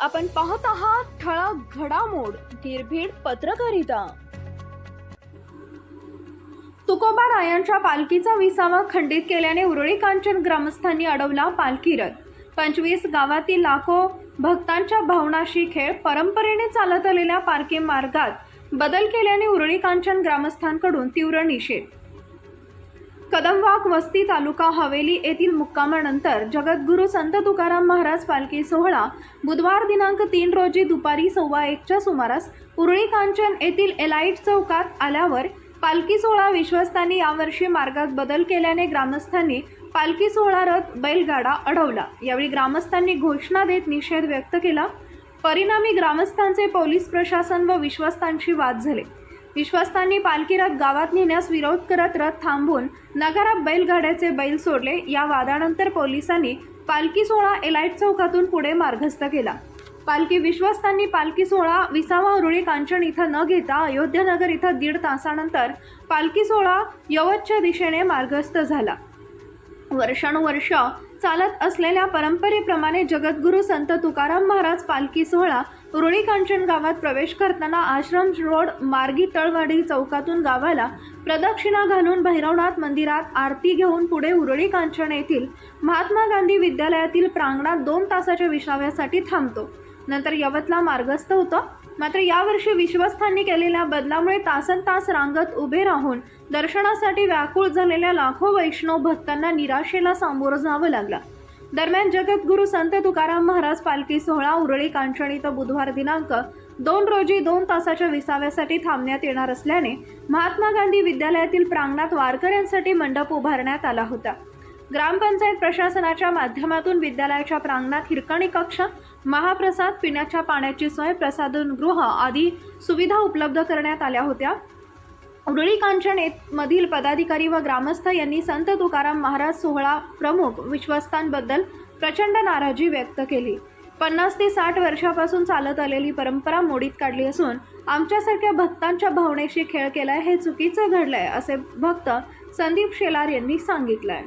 आपण पाहत आहात ठळक घडामोड निर्भीड पत्रकारिता. तुकोबा रायांच्या पालखीचा विसावा खंडित केल्याने उरळी कांचन ग्रामस्थांनी अडवला पालखी रथ. पंचवीस गावातील लाखो भक्तांच्या भावनाशी खेळ परंपरेने चालत आलेल्या पालखी मार्गात बदल केल्याने उरळी कांचन ग्रामस्थांकडून तीव्र निषेध. कदमवाक वस्ती तालुका हवेली येथील मुक्कामानंतर जगद्गुरू संत तुकाराम महाराज पालखी सोहळा बुधवार दिनांक तीन रोजी दुपारी सव्वा एकच्या सुमारास उरळी कांचन येथील एलाईट चौकात आल्यावर पालखी सोहळा विश्वस्तांनी यावर्षी मार्गात बदल केल्याने ग्रामस्थांनी पालखी सोहळा रथ बैलगाडा अडवला. यावेळी ग्रामस्थांनी घोषणा देत निषेध व्यक्त केला. परिणामी ग्रामस्थांचे पोलीस प्रशासन व विश्वस्तांशी वाद झाले. विश्वस्तांनी पालखी रथ गावात नेण्यास विरोध करत रथ थांबून नगरात बैलगाड्याचे बैल सोडले. या वादानंतर पोलिसांनी पालखी सोहळा एलाईट चौकातून पुढे मार्गस्थ केला. पालखी विश्वस्तांनी पालखी सोहळा विसावा उरुळी कांचन इथं न घेता अयोध्यानगर इथं दीड तासानंतर पालखी सोहळा यवतच्या दिशेने मार्गस्थ झाला. वर्षानुवर्ष चालत असलेल्या परंपरेप्रमाणे जगद्गुरू संत तुकाराम महाराज पालखी सोहळा रुणी कांचन गावात प्रवेश करताना आश्रम रोड मार्गी तळवाडी चौकातून गावाला प्रदक्षिणा घालून भैरवनाथ मंदिरात आरती घेऊन पुढे उरळी कांचन येथील महात्मा गांधी विद्यालयातील प्रांगणात दोन तासाच्या विसाव्यासाठी थांबतो. नंतर यवतला मार्गस्थ होतं. मात्र यावर्षी विश्वस्थांनी केलेल्या बदलामुळे तासन तास रांगत उभे राहून दर्शनासाठी व्याकुळ झालेल्या लाखो वैष्णव भक्तांना निराशेला सामोरं जावं लागलं. दरम्यान जगद्गुरू संत तुकाराम महाराज पालखी सोहळा उरळी कांचण इथं बुधवार दिनांक दोन रोजी दोन तासाच्या विसाव्यासाठी थांबण्यात येणार असल्याने महात्मा गांधी विद्यालयातील प्रांगणात वारकऱ्यांसाठी मंडप उभारण्यात आला होता. ग्रामपंचायत प्रशासनाच्या माध्यमातून विद्यालयाच्या प्रांगणात हिरकणी कक्ष महाप्रसाद पिण्याच्या पाण्याची सोय प्रसाधनगृह आदी सुविधा उपलब्ध करण्यात आल्या होत्या. उरळी कांचन मधील पदाधिकारी व ग्रामस्थ यांनी संत तुकाराम महाराज सोहळा प्रमुख विश्वस्तांबद्दल प्रचंड नाराजी व्यक्त केली. पन्नास ते साठ वर्षापासून चालत आलेली परंपरा मोडीत काढली असून आमच्यासारख्या भक्तांच्या भावनेशी खेळ केलाय हे चुकीचं घडलंय असे भक्त संदीप शेलार यांनी सांगितलंय.